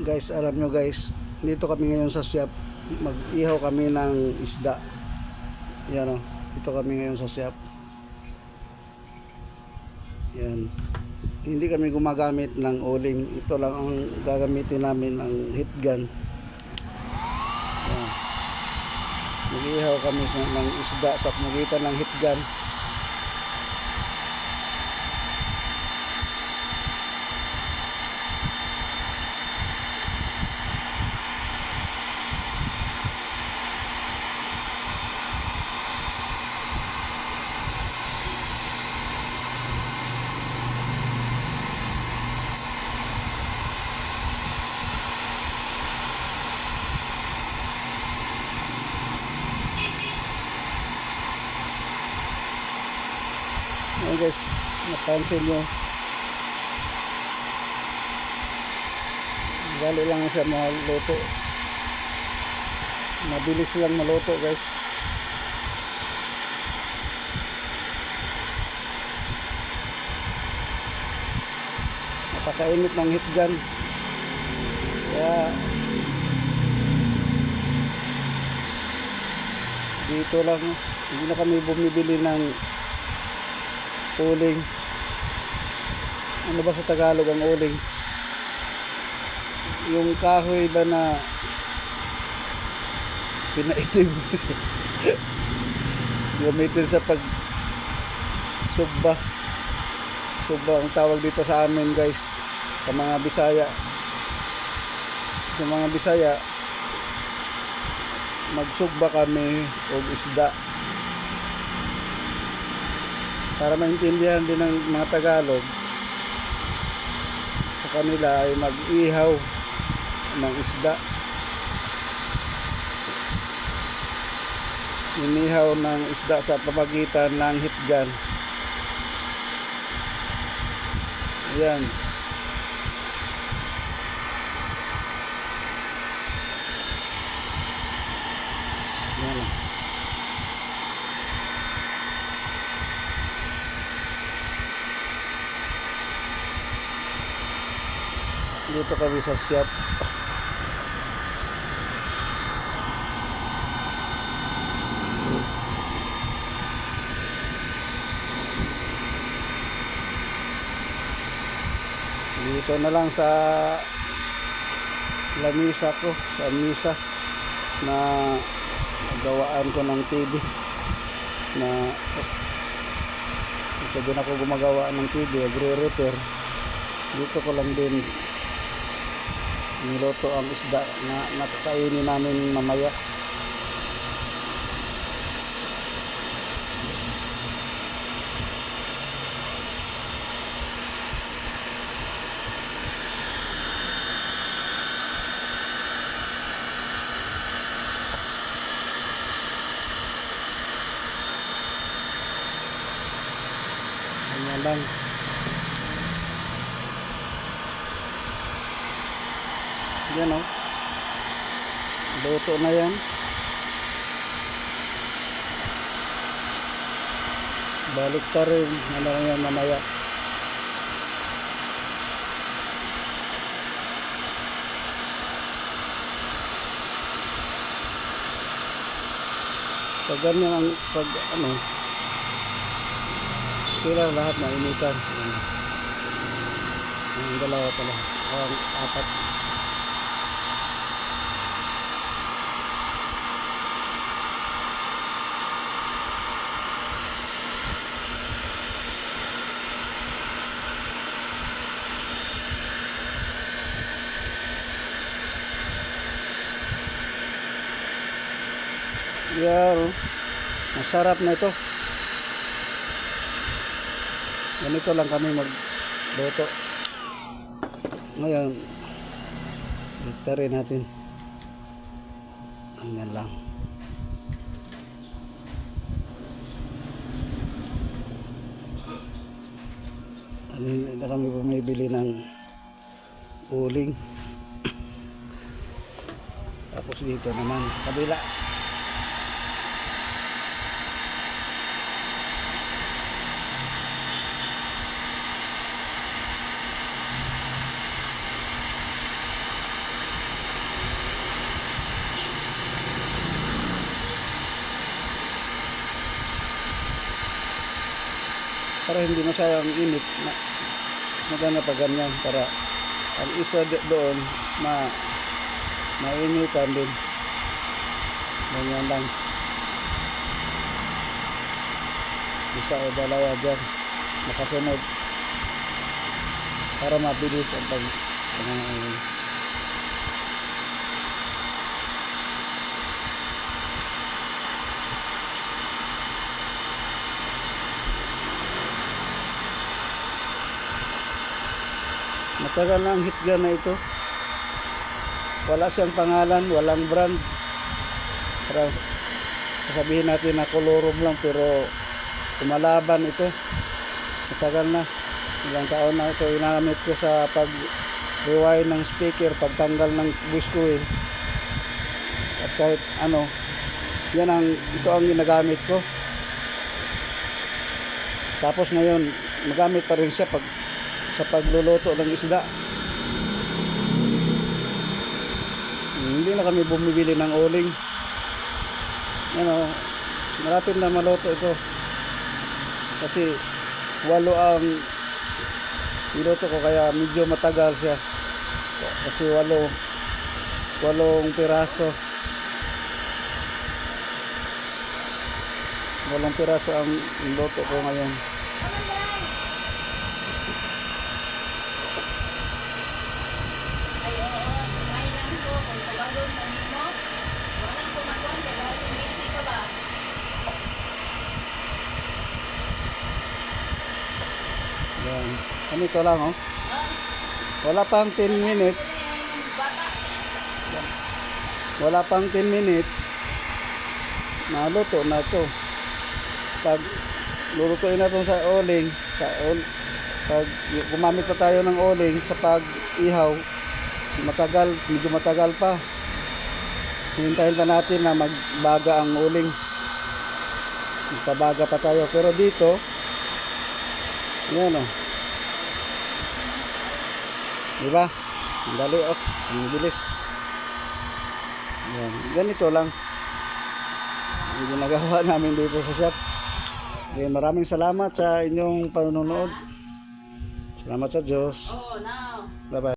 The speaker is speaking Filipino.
guys, alam nyo guys, dito kami ngayon sa Siap. Mag-ihaw kami ng isda. Yan o. Dito kami ngayon sa Siap. Yan. Hindi kami gumagamit ng uling. Ito lang ang gagamitin namin ng heat gun. Mag-ihaw kami ng isda sa pamagitan ng heat gun. Ayan guys, napansin nyo. Gali lang siya maluto. Mabilis lang maluto guys. Napakainit ng heat gun. Kaya dito lang hindi na kami bumibili ng uling. Ano ba sa Tagalog ang uling? Yung kahoy ba na pinaitim. Gamitin sa pag sugba. Sugba ang tawag dito sa amin guys. Sa mga Bisaya. Sa mga Bisaya magsugba kami og isda para maintindihan din ng mga Tagalog sa kanila ay mag-ihaw ng isda. Inihaw ng isda sa pamagitan ng hitgan yan dito kami sa Siap dito na lang sa lamisa ko sa misa na gawaan ko ng TV na ito din ako gumagawa ng TV agre-repair dito ko lang din niloto ang isda na nakakainin namin mamaya Ganyan lang. Yan o. Luto na yan. Balik pa rin. Ano lang yan mamaya. Pag ganyan ang pag ano sila lahat na initan. Ang dalawa pala. Ang apat. Yan. Masarap na ito. Ganito lang kami magluto. Ngayon, ito rin natin. Ganyan lang. Hindi na kami bumibili ng uling. Tapos dito naman, kabila. Para hindi masyadong init. Na, maganda pa ganyan para ang isa doon ma mainitan din. Ganyan lang. Isa o dalawa dyan. Nakasunod. Para mabilis ang pag pangangailangan. Matagal na ang hit gun na ito. Wala siyang pangalan, walang brand. Para sasabihin natin na kolorum lang pero kumalaban ito. Matagal na. Ilang taon na ito inamit ko sa pag rewind ng speaker, pagtanggal ng voice coil. At kahit ano, yan ang, ito ang ginagamit ko. Tapos ngayon, magamit pa rin siya pag sa pagluluto ng isda. Hindi na kami bumibili ng uling. Ano, malapit na maluto ito. Kasi walo ang niluto ko kaya medyo matagal siya. Kasi walo walong piraso. Walong piraso ang niluto ko ngayon. Ganito lang oh. Wala pang 10 minutes. Wala pang 10 minutes. Naluto na to. Pag lulutuin na to sa oling, sa ol, pag gumamit pa tayo ng oling sa pag-ihaw, matagal, medyo matagal pa. Hintayin pa natin na magbaga ang uling. Magpabaga pa tayo. Pero dito, yan o. Diba? Ang dali oh. Ang bilis. Yan. Ganito lang. Ang ginagawa namin dito sa shop. Okay, maraming salamat sa inyong panonood. Salamat sa Diyos. Oh. Bye-bye.